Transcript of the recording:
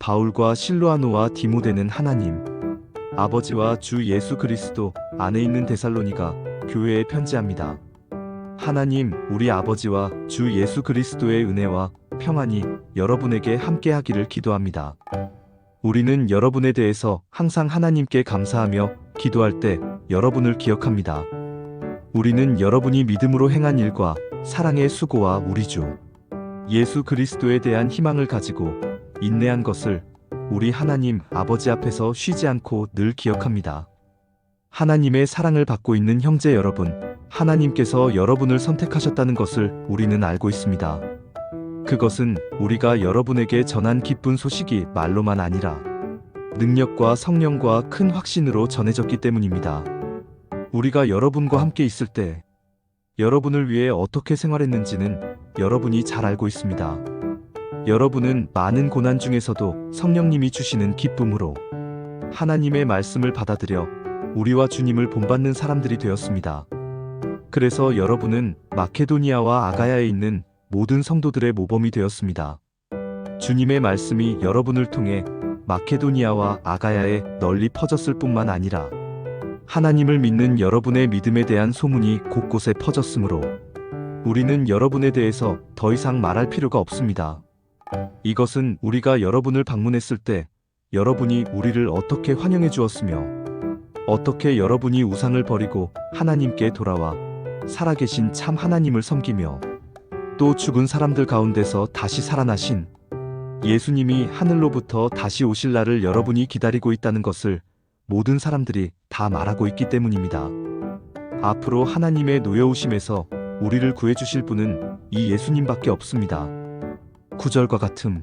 바울과 실로아노와 디모데는 하나님, 아버지와 주 예수 그리스도 안에 있는 데살로니가 교회에 편지합니다. 하나님, 우리 아버지와 주 예수 그리스도의 은혜와 평안이 여러분에게 함께 하기를 기도합니다. 우리는 여러분에 대해서 항상 하나님께 감사하며 기도할 때 여러분을 기억합니다. 우리는 여러분이 믿음으로 행한 일과 사랑의 수고와 우리 주 예수 그리스도에 대한 희망을 가지고 인내한 것을 우리 하나님 아버지 앞에서 쉬지 않고 늘 기억합니다. 하나님의 사랑을 받고 있는 형제 여러분, 하나님께서 여러분을 선택하셨다는 것을 우리는 알고 있습니다. 그것은 우리가 여러분에게 전한 기쁜 소식이 말로만 아니라 능력과 성령과 큰 확신으로 전해졌기 때문입니다. 우리가 여러분과 함께 있을 때 여러분을 위해 어떻게 생활했는지는 여러분이 잘 알고 있습니다. 여러분은 많은 고난 중에서도 성령님이 주시는 기쁨으로 하나님의 말씀을 받아들여 우리와 주님을 본받는 사람들이 되었습니다. 그래서 여러분은 마케도니아와 아가야에 있는 모든 성도들의 모범이 되었습니다. 주님의 말씀이 여러분을 통해 마케도니아와 아가야에 널리 퍼졌을 뿐만 아니라 하나님을 믿는 여러분의 믿음에 대한 소문이 곳곳에 퍼졌으므로 우리는 여러분에 대해서 더 이상 말할 필요가 없습니다. 이것은 우리가 여러분을 방문했을 때 여러분이 우리를 어떻게 환영해 주었으며 어떻게 여러분이 우상을 버리고 하나님께 돌아와 살아계신 참 하나님을 섬기며 또 죽은 사람들 가운데서 다시 살아나신 예수님이 하늘로부터 다시 오실 날을 여러분이 기다리고 있다는 것을 모든 사람들이 다 말하고 있기 때문입니다. 앞으로 하나님의 노여우심에서 우리를 구해주실 분은 이 예수님밖에 없습니다. 구절과 같음